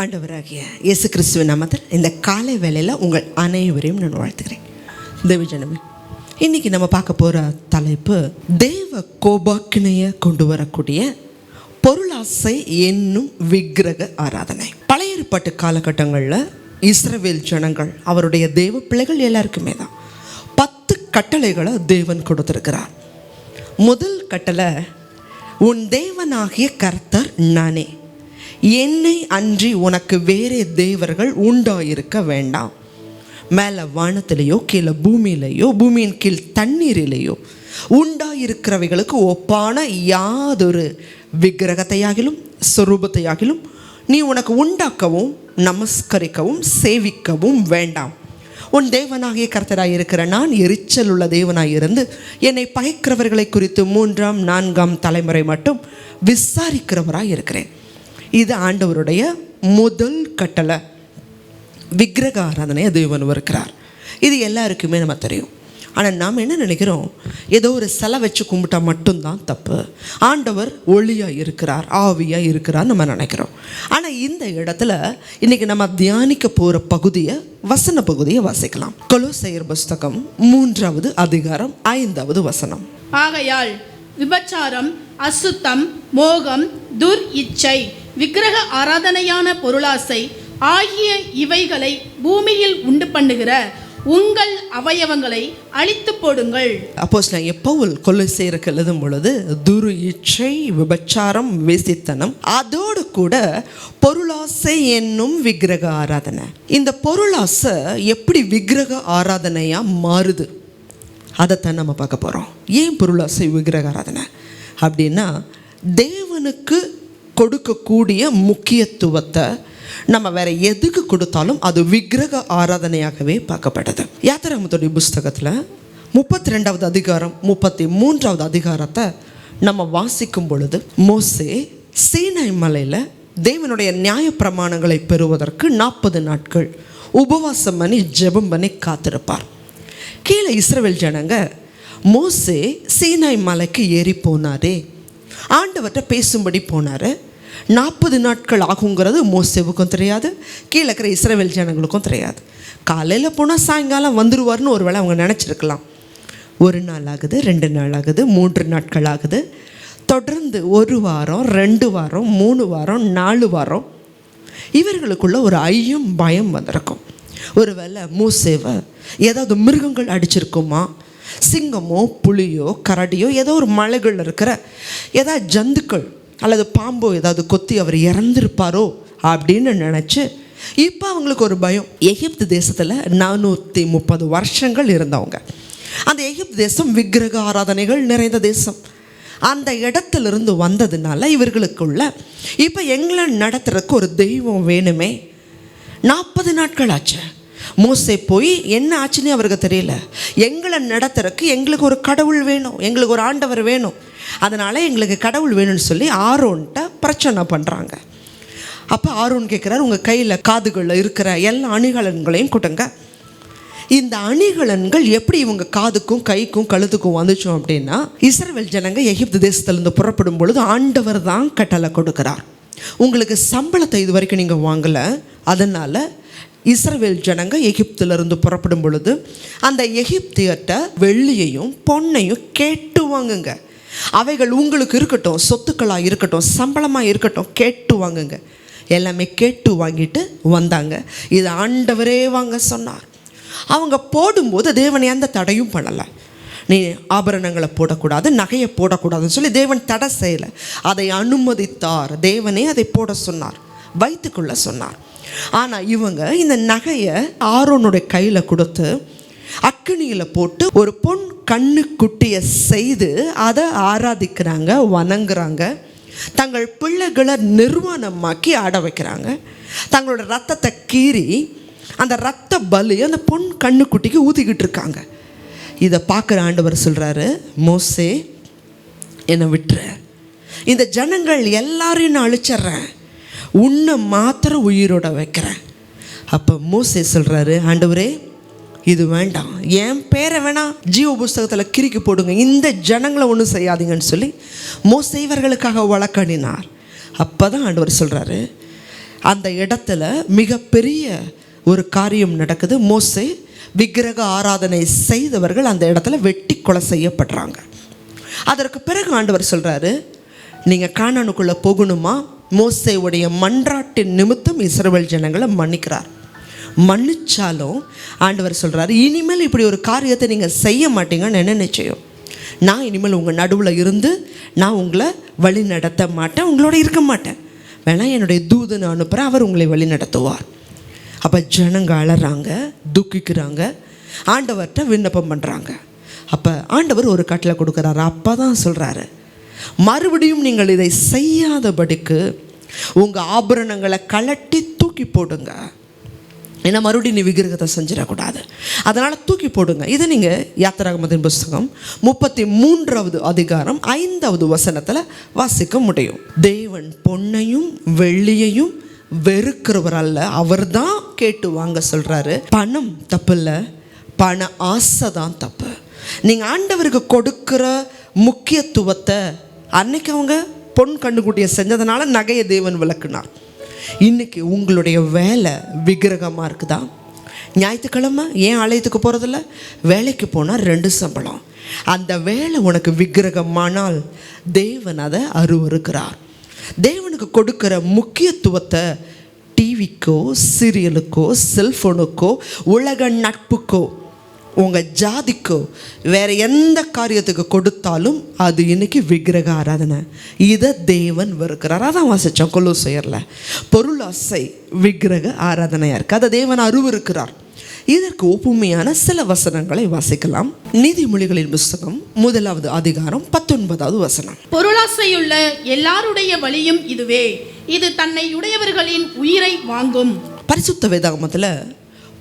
ஆண்டவராகிய இயேசு கிறிஸ்துவின் நாமத்தில் இந்த காலை வேளையில் உங்கள் அனைவரையும் நான் வாழ்த்துக்கிறேன் தேவஜனமே இன்னைக்கு நம்ம பார்க்க போகிற தலைப்பு தேவ கோபாக்கினைய கொண்டு வரக்கூடிய பொருளாசை என்னும் விக்கிரக ஆராதனை. பழைய ஏற்பாட்டு காலகட்டங்களில் இஸ்ரவேல் ஜனங்கள் அவருடைய தேவ பிள்ளைகள் எல்லாருக்குமே தான் பத்து கட்டளைகளை தேவன் கொடுத்துருக்கிறார். முதல் கட்டளை உன் தேவனாகிய கர்த்தர் நானே. என்னை அன்றி உனக்கு வேறே தேவர்கள் உண்டாயிருக்க வேண்டாம். மேலே வானத்திலேயோ கீழே பூமியிலேயோ பூமியின் கீழ் தண்ணீரிலேயோ உண்டாயிருக்கிறவைகளுக்கு ஒப்பான யாதொரு விக்கிரகத்தையாகிலும் சொரூபத்தையாகிலும் நீ உனக்கு உண்டாக்கவும் நமஸ்கரிக்கவும் சேவிக்கவும் வேண்டாம். உன் தேவனாகிய கர்த்தராக இருக்கிற நான் எரிச்சல் உள்ள தேவனாக இருந்து என்னை பகைக்கிறவர்களை குறித்து மூன்றாம் நான்காம் தலைமுறை மட்டும் விசாரிக்கிறவராக இருக்கிறேன். இது ஆண்டவருடைய முதல் கட்டளை விக்கிரக ஆராதனையை தேவன் இருக்கிறார் இது எல்லாருக்குமே நம்ம தெரியும். ஆனால் நாம் என்ன நினைக்கிறோம்? ஏதோ ஒரு சிலை வச்சு கும்பிட்டா மட்டும்தான் தப்பு. ஆண்டவர் ஒளியாக இருக்கிறார் ஆவியாக இருக்கிறார் நம்ம நினைக்கிறோம். ஆனால் இந்த இடத்துல இன்னைக்கு நம்ம தியானிக்க போகிற பகுதியை வசன பகுதியை வாசிக்கலாம். கொலோசையர் புஸ்தகம் மூன்றாவது அதிகாரம் ஐந்தாவது வசனம். ஆகையால் விபச்சாரம் அசுத்தம் மோகம் துர் இச்சை விக்கிரக ஆராதனையான பொருளாசை ஆகிய இவைகளை பூமியில் உண்டு பண்ணுகிற உங்கள் அவயவங்களை அழித்து போடுங்கள். அப்போஸ் நான் எப்போவுல் கொலை செய்யறக்கு எழுதும் பொழுது துரு இச்சை விபச்சாரம் வேசித்தனம் அதோடு கூட பொருளாசை என்னும் விக்கிரக ஆராதனை. இந்த பொருளாசை எப்படி விக்கிரக ஆராதனையா மாறுது? அதைத்தான் நம்ம பார்க்க போகிறோம் ஏன் பொருளாசை விக்கிரக ஆராதனை? அப்படின்னா தேவனுக்கு கொடுக்கக்கூடிய முக்கியத்துவத்தை நம்ம வேற எதுக்கு கொடுத்தாலும் அது விக்கிரக ஆராதனையாகவே பார்க்கப்படுது யாத்திராமத்துடைய புஸ்தகத்தில் முப்பத்தி ரெண்டாவது அதிகாரம் முப்பத்தி மூன்றாவது அதிகாரத்தை நம்ம வாசிக்கும் பொழுது மோசே சீனாய் மலையில் தேவனுடைய நியாயப்பிரமாணங்களை பெறுவதற்கு நாற்பது நாட்கள் உபவாசம் பண்ணி ஜெபம் பண்ணி காத்திருப்பார். கீழே இஸ்ரவேல் ஜனங்க மோசே சீனாய் மலைக்கு ஏறி போனாரே ஆண்டவர்கிட்ட பேசும்படி போனார். நாற்பது நாட்கள் ஆகுங்கிறது மோசேவுக்கும் தெரியாது கீழே இருக்கிற இஸ்ரேவேல் ஜனங்களுக்கும் தெரியாது. காலையில் போனால் சாயங்காலம் வந்துடுவார்னு ஒரு வேளை அவங்க நினச்சிருக்கலாம். ஒரு நாள் ஆகுது ரெண்டு நாள் ஆகுது மூன்று நாட்கள் ஆகுது. தொடர்ந்து ஒரு வாரம் ரெண்டு வாரம் மூணு வாரம் நாலு வாரம் இவர்களுக்குள்ள ஒரு ஐயம் பயம் வந்திருக்கும். ஒருவேளை மூசேவை ஏதாவது மிருகங்கள் அடிச்சிருக்குமா? சிங்கமோ புலியோ கரடியோ ஏதோ ஒரு மலைகள் இருக்கிற ஏதாவது ஜந்துக்கள் அல்லது பாம்போ ஏதாவது கொத்தி அவர் இறந்துருப்பாரோ அப்படின்னு நினச்சி இப்போ அவங்களுக்கு ஒரு பயம். எகிப்து தேசத்தில் நானூற்றி முப்பது வருஷங்கள் இருந்தவங்க. அந்த எகிப்து தேசம் விக்கிரக ஆராதனைகள் நிறைந்த தேசம். அந்த இடத்துலேருந்து வந்ததுனால இவர்களுக்குள்ள இப்போ எங்களை நடத்துறதுக்கு ஒரு தெய்வம் வேணுமே. நாற்பது நாட்கள் ஆச்சு. மோசே போய் என்ன ஆச்சுன்னே அவருக்கு தெரியல. எங்களை நடத்துறதுக்கு எங்களுக்கு ஒரு கடவுள் வேணும் எங்களுக்கு ஒரு ஆண்டவர் வேணும். அதனால் எங்களுக்கு கடவுள் வேணும்னு சொல்லி ஆரோன்ட்ட பிரச்சனை பண்ணுறாங்க அப்போ ஆரோன் கேட்குறாரு உங்கள் கையில் காதுகளில் இருக்கிற எல்லா அணிகலன்களையும் கொடுங்க. இந்த அணிகலன்கள் எப்படி இவங்க காதுக்கும் கைக்கும் கழுத்துக்கும் வந்துச்சோம் அப்படின்னா இஸ்ரேல் ஜனங்க எகிப்து தேசத்திலிருந்து புறப்படும் பொழுது ஆண்டவர் தான் கட்டளை கொடுக்கிறார். உங்களுக்கு சம்பளத்தை இது வரைக்கும் நீங்கள் வாங்கலை. அதனால் இஸ்ரவேல் ஜனங்க எகிப்திலிருந்து புறப்படும் பொழுது அந்த எகிப்தியர்கிட்ட வெள்ளியையும் பொன்னையும் கேட்டு வாங்குங்க. அவைகள் உங்களுக்கு இருக்கட்டும் சொத்துக்களாக இருக்கட்டும் சம்பளமாக இருக்கட்டும் கேட்டு வாங்குங்க. எல்லாமே கேட்டு வாங்கிட்டு வந்தாங்க. இது ஆண்டவரே வாங்க சொன்னார். அவங்க போடும்போது தேவனை அந்த தடையும் பண்ணலை. நீ ஆபரணங்களை போடக்கூடாது நகையை போடக்கூடாதுன்னு சொல்லி தேவன் தடை செய்யலை. அதை அனுமதித்தார். தேவனே அதை போட சொன்னார். வைத்துக்கொள்ள சொன்னார். ஆனால் இவங்க இந்த நகையை ஆரோனுடைய கையில் கொடுத்து அக்கினியில் போட்டு ஒரு பொன் கண்ணு குட்டியை செய்து அதை ஆராதிக்கிறாங்க வணங்குறாங்க. தங்கள் பிள்ளைகளை நிர்வாணமாக்கி ஆட வைக்கிறாங்க. தங்களோட ரத்தத்தை கீறி அந்த ரத்த பலி அந்த பொன் கண்ணுக்குட்டிக்கு ஊதிக்கிட்டு இருக்காங்க. இதை பார்க்குற ஆண்டவர் சொல்கிறாரு மோசே என்னை விட்டுற இந்த ஜனங்கள் எல்லாரையும் நான் அழிச்சிட்றேன். உன்னை மாத்திரம் உயிரோட வைக்கிறேன். அப்போ மோசே சொல்கிறாரு ஆண்டவரே இது வேண்டாம். என் பேரை வேணாம் ஜீவ புஸ்தகத்தில் கிறுக்கி போடுங்க. இந்த ஜனங்களை ஒன்றும் செய்யாதீங்கன்னு சொல்லி மோசை இவர்களுக்காக வழக்கணினார் அப்போ தான் ஆண்டவர் சொல்கிறாரு அந்த இடத்துல மிகப்பெரிய ஒரு காரியம் நடக்குது. மோசே விக்கிரக ஆராதனை செய்தவர்கள் அந்த இடத்துல வெட்டி கொலை செய்யப்படுறாங்க. அதற்கு பிறகு ஆண்டவர் சொல்கிறாரு நீங்கள் காணனுக்குள்ளே போகணுமா? மோசையுடைய மன்றாட்டின் நிமித்தம் இஸ்ரவேல் ஜனங்களை மன்னிக்கிறார். மன்னிச்சாலும் ஆண்டவர் சொல்கிறாரு இனிமேல் இப்படி ஒரு காரியத்தை நீங்கள் செய்ய மாட்டீங்கன்னு என்ன நிச்சயம்? நான் இனிமேல் உங்கள் நடுவில் இருந்து நான் உங்களை வழி நடத்த மாட்டேன் உங்களோட இருக்க மாட்டேன். வேணால் என்னுடைய தூதனை அனுப்புகிறேன் அவர் உங்களை வழி நடத்துவார் அப்போ ஜனங்க அழறாங்க துக்கிக்கிறாங்க ஆண்டவர்கிட்ட விண்ணப்பம் பண்ணுறாங்க அப்போ ஆண்டவர் ஒரு கட்டளை கொடுக்குறாரு அப்போ தான் சொல்கிறாரு மறுபடியும் நீங்கள் இதை செய்யாதபடிக்கு உங்கள் ஆபரணங்களை கலட்டி தூக்கி போடுங்க. ஏன்னா மறுபடியும் நீ விக்கிரகத்தை செஞ்சிடக்கூடாது. அதனால் தூக்கி போடுங்க. இதை நீங்கள் யாத்திராகமத்தின் புஸ்தகம் முப்பத்தி மூன்றாவது அதிகாரம் ஐந்தாவது வசனத்தில் வாசிக்க முடியும். தேவன் பொன்னையும் வெள்ளியையும் வெறுக்கிறவர் அல்ல அவர் தான் கேட்டு வாங்க சொல்கிறாரு பணம் தப்பு இல்லை பண ஆசை தான் தப்பு. நீங்கள் ஆண்டவருக்கு கொடுக்குற முக்கியத்துவத்தை அன்னைக்கு அவங்க பொன் கண்டுக்குட்டியை செஞ்சதுனால நகையை தேவன் விளக்குனார். இன்னைக்கு உங்களுடைய வேலை விக்கிரகமாக இருக்குதா? ஞாயிற்றுக்கிழமை ஏன் ஆலயத்துக்கு போகிறதில்ல வேலைக்கு போனால் ரெண்டு சம்பளம். அந்த வேலை உனக்கு விக்கிரகமானால் தேவன் அதை அருவருக்கிறார். தேவனுக்கு கொடுக்குற முக்கியத்துவத்தை டிவிக்கோ சீரியலுக்கோ செல்ஃபோனுக்கோ உலக நட்புக்கோ உங்கள் ஜாதிக்கோ வேற எந்த காரியத்துக்கு கொடுத்தாலும் அது இன்னைக்கு விக்கிரக ஆராதனை. இதை தேவன் வெறுக்கிறார். அதான் வாசித்தோம் கொலோசையரில். பொருளாசை விக்கிரக ஆராதனையாக இருக்குது அதை தேவன் அருவருக்கிறார். இதற்கு ஒப்புமையான சில வசனங்களை வாசிக்கலாம். நீதிமொழிகளின் புஸ்தகம் முதலாவது அதிகாரம் பத்தொன்பதாவது வசனம். பொருளாசையுள்ள எல்லாருடைய வழியும் இதுவே. இது தன்னை உடையவர்களின் உயிரை வாங்கும். பரிசுத்த வேதாகமத்தில்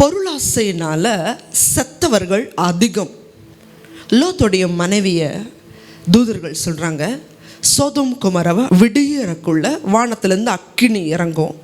பொருளாசையினால் செத்தவர்கள் அதிகம். லோத்துடைய மனைவியை தூதர்கள் சொல்கிறாங்க சோதம் குமரவை விடியறக்குள்ள வானத்திலேருந்து அக்கினி இறங்கும்.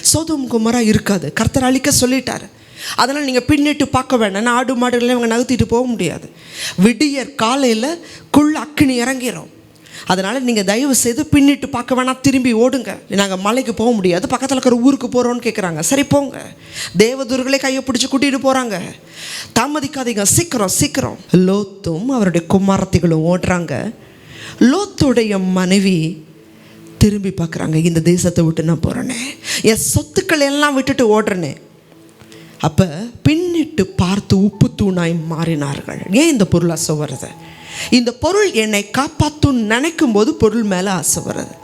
சோதம் குமரா இருக்காது. கர்த்தர் அழிக்க சொல்லிட்டார். அதனால் நீங்கள் பின்னிட்டு பார்க்க வேண்டாம். ஆடு மாடுகள்லாம் இவங்க நகர்த்திட்டு போக முடியாது. விடியற் காலையில் குள்ள அக்கினி இறங்கிடும் அதனால் நீங்கள் தயவு செய்து பின்னிட்டு பார்க்க வேணாம். திரும்பி ஓடுங்க. நாங்கள் மலைக்கு போக முடியாது. பக்கத்தில் இருக்கிற ஊருக்கு போகிறோன்னு கேட்குறாங்க சரி போங்க. தேவதூர்களே கையை பிடிச்சி கூட்டிகிட்டு போகிறாங்க தாமதிக்காதீங்க. சீக்கிரம் சீக்கிரம். லோத்தும் அவருடைய குமாரத்திகளும் ஓடுறாங்க. லோத்துடைய மனைவி திரும்பி பார்க்குறாங்க. இந்த தேசத்தை விட்டு நான் போகிறேனே என் சொத்துக்கள் எல்லாம் விட்டுட்டு ஓடுறேனே. அப்போ பின்னிட்டு பார்த்து உப்பு தூணாய் மாறினார்கள். ஏன் இந்த பொருள் வருது? இந்த பொருள் என்னை காப்பாற்றும் நினைக்கும் போது பொருள் மேலே ஆசை வர்றது.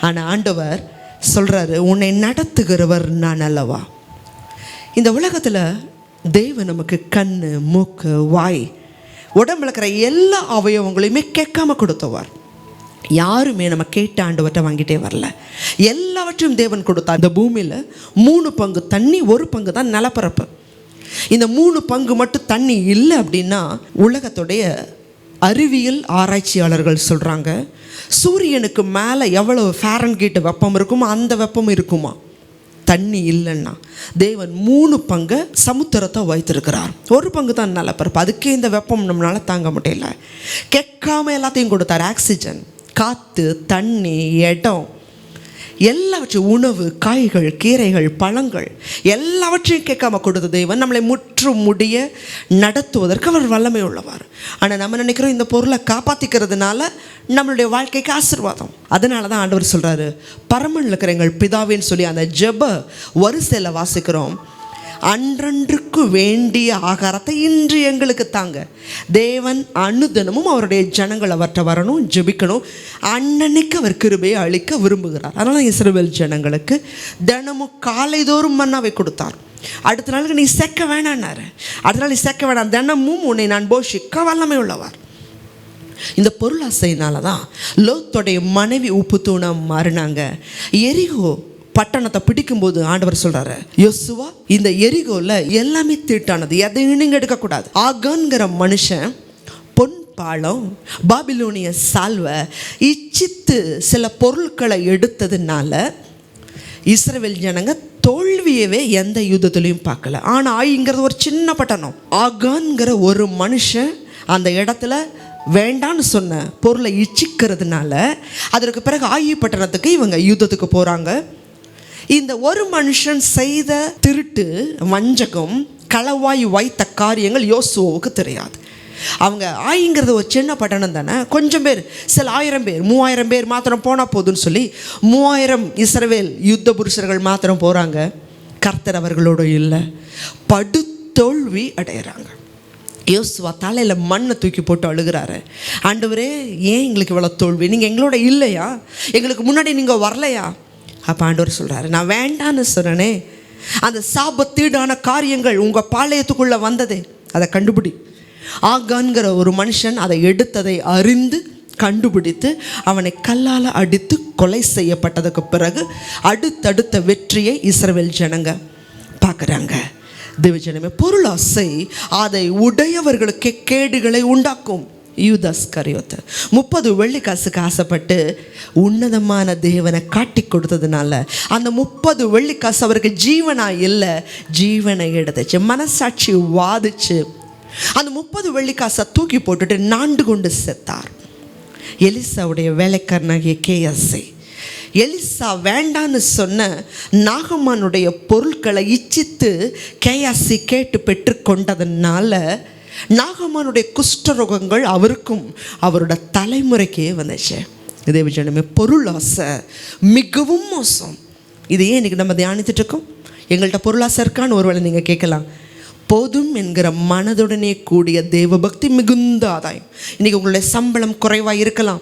ஆனால் ஆண்டவர் சொல்கிறாரு உன்னை நடத்துகிறவர் நான் அல்லவா? இந்த உலகத்தில் தெய்வம் நமக்கு கண் மூக்கு வாய் உடம்புல இருக்கிற எல்லா அவயவங்களையுமே கேட்காம கொடுத்தவர். யாருமே நம்ம கேட்ட ஆண்டவர்கிட்ட வாங்கிட்டே வரல. எல்லாவற்றையும் தேவன் கொடுத்தார். இந்த பூமியில் மூணு பங்கு தண்ணி ஒரு பங்கு தான் நிலப்பரப்பு. இந்த மூணு பங்கு மட்டும் தண்ணி இல்லை அப்படின்னா உலகத்துடைய அறிவியல் ஆராய்ச்சியாளர்கள் சொல்கிறாங்க சூரியனுக்கு மேலே எவ்வளவு ஃபேரன்கீட் வெப்பம் இருக்குமோ அந்த வெப்பம் இருக்குமா? தண்ணி இல்லைன்னா. தேவன் மூணு பங்கை சமுத்திரத்தை வைத்திருக்கிறார். ஒரு பங்கு தான் நிலப்பரப்பு அதுக்கே இந்த வெப்பம் நம்மளால் தாங்க முடியல. கேட்காம எல்லாத்தையும் கொடுத்தார். ஆக்சிஜன் காற்று தண்ணி இடம். எல்லாவற்றையும் உணவு காய்கள் கீரைகள் பழங்கள் எல்லாவற்றையும் கேட்காம கொடுத்த தெய்வன் நம்மளை முற்றும் முடிய நடத்துவதற்கு அவர் வல்லமை உள்ளவர். ஆனால் நம்ம நினைக்கிறோம் இந்த பொருளை காப்பாற்றிக்கிறதுனால நம்மளுடைய வாழ்க்கைக்கு ஆசீர்வாதம். அதனால தான் ஆண்டவர் சொல்கிறாரு பரமனில் இருக்கிற எங்கள் பிதாவின்னு சொல்லி அந்த ஜெப வரிசையில் வாசிக்கிறோம். அன்றன்றுக்கு வேண்டிய ஆகாரத்தை இன்று எங்களுக்கு தாங்க. தேவன் அனுதினமும் அவருடைய ஜனங்கள் அவர்கிட்ட வரணும் ஜெபிக்கணும். அன்னன்னைக்கு அவர் கிருபையை அளிக்க விரும்புகிறார். அதனால் இஸ்ரவேல் ஜனங்களுக்கு தினமும் காலைதோறும் மன்னாவை கொடுத்தார். அடுத்த நாளுக்கு நீ செக்க வேணான்னாரு. அடுத்த நாள் நீ செக்க வேணாம். தினமும் உன்னை நான் போஷிக்க வல்லமை உள்ளவர் இந்த பொருளாசையினால தான் லோத்தோடைய மனைவி உப்பு தூணம் மாறினாங்க. எரிகோ பட்டணத்தை பிடிக்கும்போது ஆண்டவர் சொல்றாரு யோசுவா இந்த எரிகோல எல்லாமே தீட்டானது எதையும் நீங்க எடுக்கக்கூடாது. ஆகான்கிற மனுஷன் பொன் பாலம் பாபிலோனிய சால்வை இச்சித்து சில பொருட்களை எடுத்ததுனால இஸ்ரவேல் ஜனங்க தோல்வியவே எந்த யுத்தத்துலையும் பார்க்கல. ஆனால் ஆயிங்கிறது ஒரு சின்ன பட்டணம். ஆகான்கிற ஒரு மனுஷன் அந்த இடத்துல வேண்டான்னு சொன்ன பொருளை இச்சிக்கிறதுனால அதற்கு பிறகு ஆயி பட்டணத்துக்கு இவங்க யுத்தத்துக்கு போகிறாங்க இந்த ஒரு மனுஷன் செய்த திருட்டு வஞ்சகம் களவாய் வைத்த காரியங்கள் யோசுவோவுக்கு தெரியாது. அவங்க ஆயிங்கிறது ஒரு சின்ன பட்டணம் தானே. கொஞ்சம் பேர் சில ஆயிரம் பேர் மூவாயிரம் பேர் மாத்திரம் போனால் போதும்னு சொல்லி மூவாயிரம் இஸ்ரவேல் யுத்த புருஷர்கள் மாத்திரம் போகிறாங்க கர்த்தர் அவர்களோட இல்லை. படுத்தோல்வி அடையிறாங்க. யோசுவா தலையில் மண்ணை தூக்கி போட்டு அழுகிறாரு. ஆண்டவரே ஏன் எங்களுக்கு இவ்வளோ தோல்வி? நீங்கள் எங்களோட இல்லையா? எங்களுக்கு முன்னாடி நீங்கள் வரலையா? அப்போ ஆண்டவர் சொல்கிறாரு நான் வேண்டான்னு சொல்கிறேனே அந்த சாபத்தீடான காரியங்கள் உங்கள் பாளையத்துக்குள்ளே வந்ததே அதை கண்டுபிடி. ஆகான்கிற ஒரு மனுஷன் அதை எடுத்ததை அறிந்து கண்டுபிடித்து அவனை கல்லால் அடித்து கொலை செய்யப்பட்டதுக்கு பிறகு அடுத்தடுத்த வெற்றியை இஸ்ரவேல் ஜனங்க பார்க்குறாங்க. தேவஜனமே பொருளாசை அதை உடையவர்களுக்கே கேடுகளை உண்டாக்கும். யூதாஸ் கரியோத்து முப்பது வெள்ளி காசுக்கு ஆசைப்பட்டு உன்னதமான தேவனை காட்டி கொடுத்ததுனால அந்த முப்பது வெள்ளி காசு அவருக்கு ஜீவனா இல்லை ஜீவனை எடுத்துச்சு. மனசாட்சி வாதிச்சு அந்த முப்பது வெள்ளி காசை தூக்கி போட்டுட்டு நாண்டு கொண்டு செத்தார். எலிசாவுடைய வேலைக்காரனாகிய கேஎஸ்ஐ எலிசா வேண்டான்னு சொன்ன நாகமானுடைய பொருட்களை இச்சித்து கேயாசி கேட்டு பெற்றுக்கொண்டதுனால நாகமானுடைய குஷ்டரோகங்கள் அவருக்கும் அவரோட தலைமுறைக்கே வந்துச்சு. இதே விஜயமே பொருள் ஆசை மிகவும் மோசம். இதையே இன்றைக்கி நம்ம தியானித்துட்டு இருக்கோம் எங்கள்கிட்ட பொருளாசை இருக்கான்னு ஒருவேளை நீங்கள் கேட்கலாம். போதும் என்கிற மனதுடனே கூடிய தேவபக்தி மிகுந்த ஆதாயம். இன்றைக்கி உங்களுடைய சம்பளம் குறைவாக இருக்கலாம்.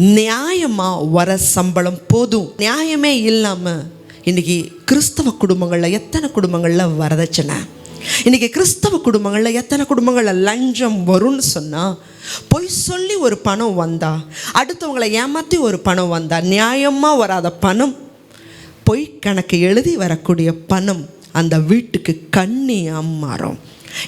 நியாயமாக வர சம்பளம் போதும். நியாயமே இல்லாமல் இன்னைக்கு கிறிஸ்தவ குடும்பங்களில் எத்தனை குடும்பங்களில் வரதட்சணை? இன்னைக்கு கிறிஸ்தவ குடும்பங்களில் எத்தனை குடும்பங்களில் லஞ்சம் வரும்னு சொன்னால் பொய் சொல்லி ஒரு பணம் வந்தா அடுத்தவங்களை ஏமாற்றி ஒரு பணம் வந்தா நியாயமாக வராத பணம் பொய் கணக்கு எழுதி வரக்கூடிய பணம் அந்த வீட்டுக்கு கண்ணியாக மாறும்.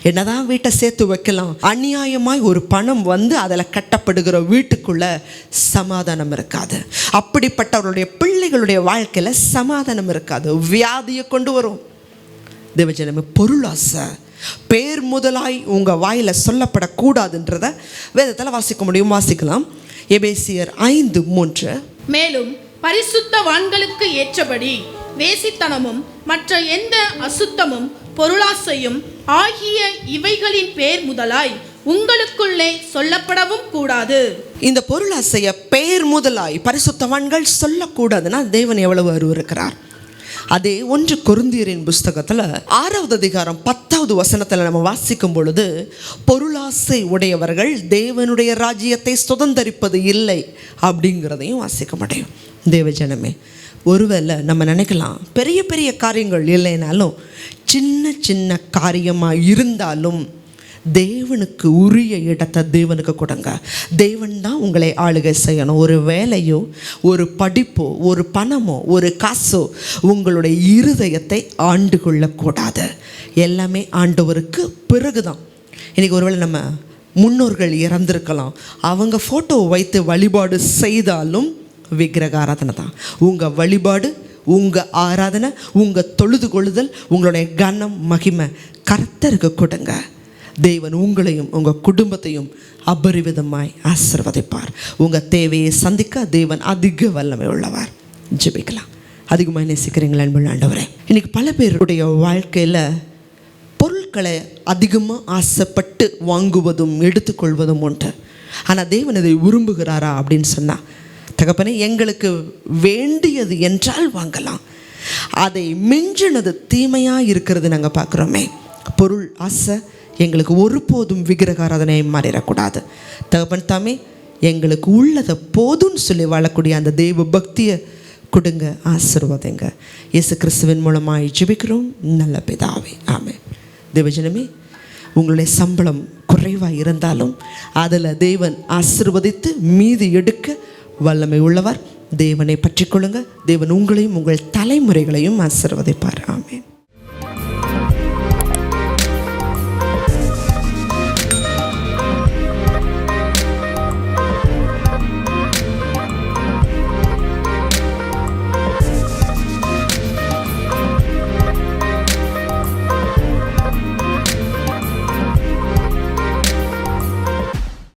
என்னதான் வீட்டை சேர்த்து வைக்கலாம் அநியாயமாய் ஒரு பணம் வந்து அதில் கட்டப்படுகிற வீட்டுக்குள்ள சமாதானம் இருக்காது. அப்படிப்பட்டவருடைய பிள்ளைகளுடைய வாழ்க்கையில் சமாதானம் இருக்காது வியாதியை கொண்டு வரும். தேவஜனமே பொருளாசை. பேர் முதலாய் உங்கள் வாயில் சொல்லப்படக்கூடாதுன்றத வேதத்தில் வாசிக்க முடியும். வாசிக்கலாம். எபேசியர் ஐந்து மூன்று. மேலும் பரிசுத்தவான்களுக்கு ஏற்றபடி வேசித்தனமும் மற்ற எந்த அசுத்தமும் பொருளாசையும் ஆகிய இவைகளின் பேர் முதலாய் உங்களுக்குள்ளே சொல்லப்படவும் கூடாது. இந்த பொருளாசைய பெயர் முதலாய் பரிசுத்தவான்கள் சொல்லக்கூடாதுன்னா தேவன் எவ்வளவு அருவருக்கிறார். அதே ஒன்று கொருந்தியரின் புஸ்தகத்தில் ஆறாவது அதிகாரம் பத்தாவது வசனத்தில் நம்ம வாசிக்கும் பொழுது பொருளாசை உடையவர்கள் தேவனுடைய ராஜ்யத்தை சுதந்தரிப்பது இல்லை அப்படிங்கிறதையும் வாசிக்க முடியும். தேவஜனமே ஒருவேளை நம்ம நினைக்கலாம் பெரிய பெரிய காரியங்கள் இல்லைனாலும் சின்ன சின்ன காரியமாக இருந்தாலும் தேவனுக்கு உரிய இடத்தை தேவனுக்கு கொடுங்க. தேவன் தான் உங்களை ஆளுகை செய்யணும். ஒரு வேலையோ ஒரு படிப்போ ஒரு பணமோ ஒரு காசோ உங்களுடைய இருதயத்தை ஆண்டு கொள்ளக்கூடாது. எல்லாமே ஆண்டவருக்கு பிறகுதான். இன்றைக்கி ஒருவேளை நம்ம முன்னோர்கள் இறந்திருக்கலாம். அவங்க ஃபோட்டோ வைத்து வழிபாடு செய்தாலும் விக்கிரக ஆராதனை தான். உங்கள் வழிபாடு உங்கள் ஆராதனை உங்கள் தொழுது கொள்ளுதல் உங்களுடைய கனம் மகிமை கர்த்தருக்கு கொடுங்க. தேவன் உங்களையும் உங்கள் குடும்பத்தையும் அபரிவிதமாய் ஆசிர்வதிப்பார். உங்கள் தேவையை சந்திக்க தேவன் அதிக வல்லமை உள்ளவர். ஜெபிக்கலாம். அதிகமாக நேசிக்கிறீங்களா அன்புள்ள ஆண்டவரே? இன்னைக்கு பல பேருடைய வாழ்க்கையில் பொருட்களை அதிகமாக ஆசைப்பட்டு வாங்குவதும் எடுத்துக்கொள்வதும் உண்டு ஆனால் தேவன் இதை விரும்புகிறாரா அப்படின்னு சொன்னால் தகப்பனே எங்களுக்கு வேண்டியது என்றால் வாங்கலாம். அதை மிஞ்சினது தீமையாக இருக்கிறது நாங்கள் பார்க்குறோமே. பொருள் ஆசை எங்களுக்கு ஒருபோதும் விக்கிரகாராதனை மாறிடக்கூடாது. தகப்பன் தாமே எங்களுக்கு உள்ளதை போதும்னு சொல்லி வாழக்கூடிய அந்த தெய்வ பக்தியை கொடுங்க ஆசிர்வாதங்க. இயேசு கிறிஸ்துவின் மூலமாக ஜெபிக்கிறோம். நல்ல பிதாவே ஆமே தேவஜனமே உங்களுடைய சம்பளம் குறைவாக இருந்தாலும் அதில் தேவன் ஆசிர்வதித்து மீதி எடுக்க வல்லமை உள்ளவர். தேவனை பற்றிக்கொள்ளுங்க தேவன் உங்களையும் உங்கள் தலைமுறைகளையும் ஆசிர்வதிப்பார். ஆமேன்.